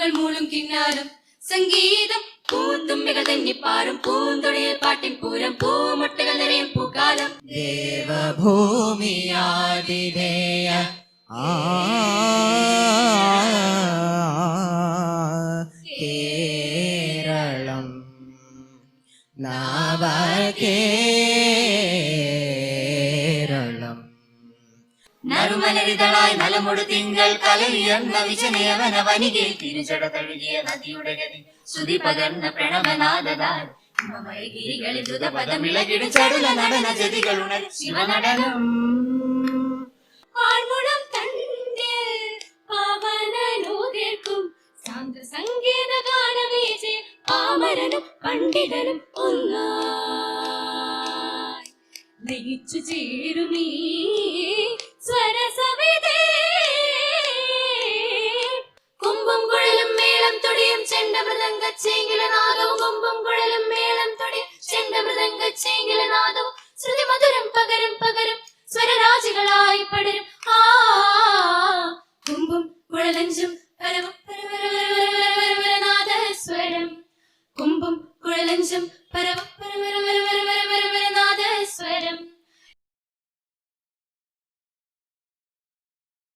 പാട്ടുകൾ മൂളും കിന്നാരം സംഗീതം പൂത്തുമ്പികൾ തെന്നിപ്പാറും പൂന്തുണിയിൽ പാട്ടിൻ പൂരം പൂമുട്ടുകൾ നിറയും പൂക്കാലം. ദേവഭൂമിയാതിഥേയ കേരളം നവകേരളം നറുമലരിതളായി നലമൊടു തിങ്കൾ കലയുയർന്ന വിജനയവന വനികെ തിരുചട തഴുകിയ നദിയുടെ ഗതി. ശ്രുതി പകർന്ന പ്രണവനാദതാൽ ഗിരികളിൽ ദ്രുതപദമിളകിടും ചടുല നടന ജതികളുണർ ശിവനടനം. പണ്ഡിതനും ഒന്നായി. ചേരുമീ മേളം പകരും സ്വരരാജികളായി പടരും. ആ കുമ്പും കുഴലഞ്ചും പരവ- പര- പര- പര- പര- പര- പര- പര- നാദസ്വരം കുമ്പും കുഴലഞ്ചും പരവ പര- പര- പര-